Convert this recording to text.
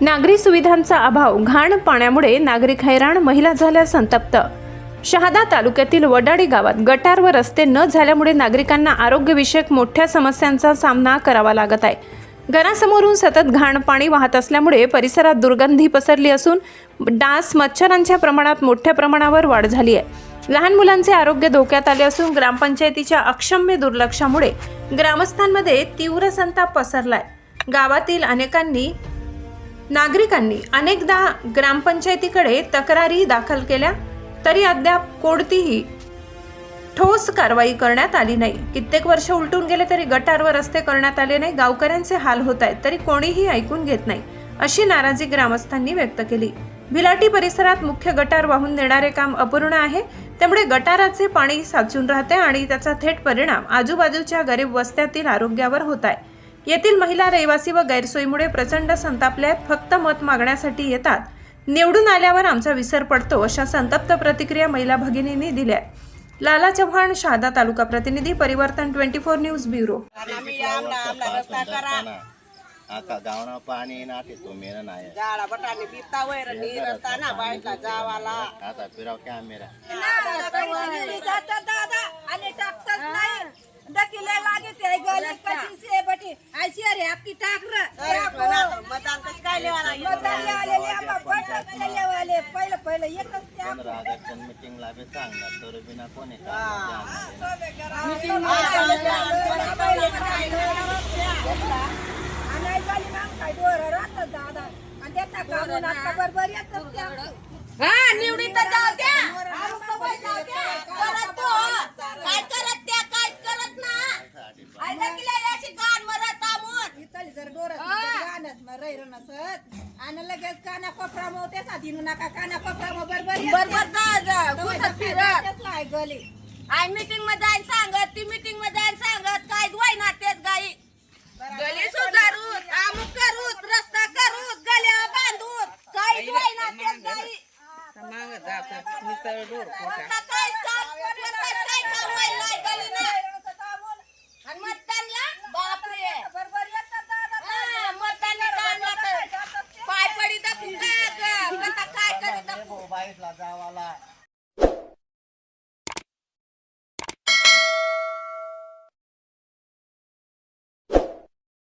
नागरी सुविधांचा अभाव घाण पाण्यामुळे नागरिक हैराण महिला झाल्या संतप्त. शहादा तालुक्यातील वडाडी गावात गटार व रस्ते न झाल्यामुळे नागरिकांना आरोग्यविषयक मोठ्या समस्यांचा सामना करावा लागत आहे. घरासमोरून सतत घाण पाणी वाहत असल्यामुळे परिसरात दुर्गंधी पसरली असून डास मच्छरांच्या प्रमाणात मोठ्या प्रमाणावर वाढ झाली आहे. लहान मुलांचे आरोग्य धोक्यात आले असून ग्रामपंचायतीच्या अक्षम्य दुर्लक्षामुळे ग्रामस्थांमध्ये तीव्र संताप पसरलाय. गावातील अनेकांनी नागरिकांनी अनेकदा ग्रामपंचायतीकडे तक्रारी दाखल केल्या तरी अद्याप कोणतीही ठोस कारवाई करण्यात आली नाही. कित्येक वर्ष उलटून गेले तरी गटारवर रस्ते करण्यात आले नाही. गावकऱ्यांचे हाल होत आहेत तरी कोणीही ऐकून घेत नाही अशी नाराजी ग्रामस्थांनी व्यक्त केली. भिलाटी परिसरात मुख्य गटार वाहून नेणारे काम अपूर्ण आहे. त्यामुळे गटाराचे पाणी साचून राहते आणि त्याचा थेट परिणाम आजूबाजूच्या गरीब वस्त्यातील आरोग्यावर होत आहे. येथील महिला रहिवासी व गैरसोयीमुळे प्रचंड संतापल्या आहेत. फक्त मत मागण्यासाठी येतात. निवडून आल्यावर आमचा विसर पडतो अशा संतप्त प्रतिक्रिया महिला भगिनींनी दिल्या लाला चव्हाण शहादा तालुका प्रतिनिधी परिवर्तन ट्वेंटी फोर न्यूज ब्युरो. आम्ही आमला आमला रस्ता करा आता गावना पाणी ना ते तो मेरा नाही झाडा बटाने बिता वैर नी रस्ता ना बायका जावाला. आता फिराव कॅमेरा दादा आणि टाकतात नाही. दकिले लागे एकच त्या पंधरा ऑगस्ट मीटिंग सांगणार तर बिना कोणी हा. निवडी तर जाऊ द्या. करत तो. काय करत त्या? काय करत ना. आयला किला याची गाण मरत आमून. इथली जर डोर गाणच मग रैर नसत आणि लगेच काना कोपरा मग त्याचा दिनू नका. काना कोपरा मग बरोबर येतात. बरोबर जा जा घुसत फिरत? त्यातला आहे गली. आय मीटिंगमध्ये जाईन सांगत ती मीटिंगमध्ये जाईन सांगत काय ना तेच गाई. गली सुधारूत अमुक करूत रस्ता करूत गल्या काय द्वाय ना तेच गाई. आता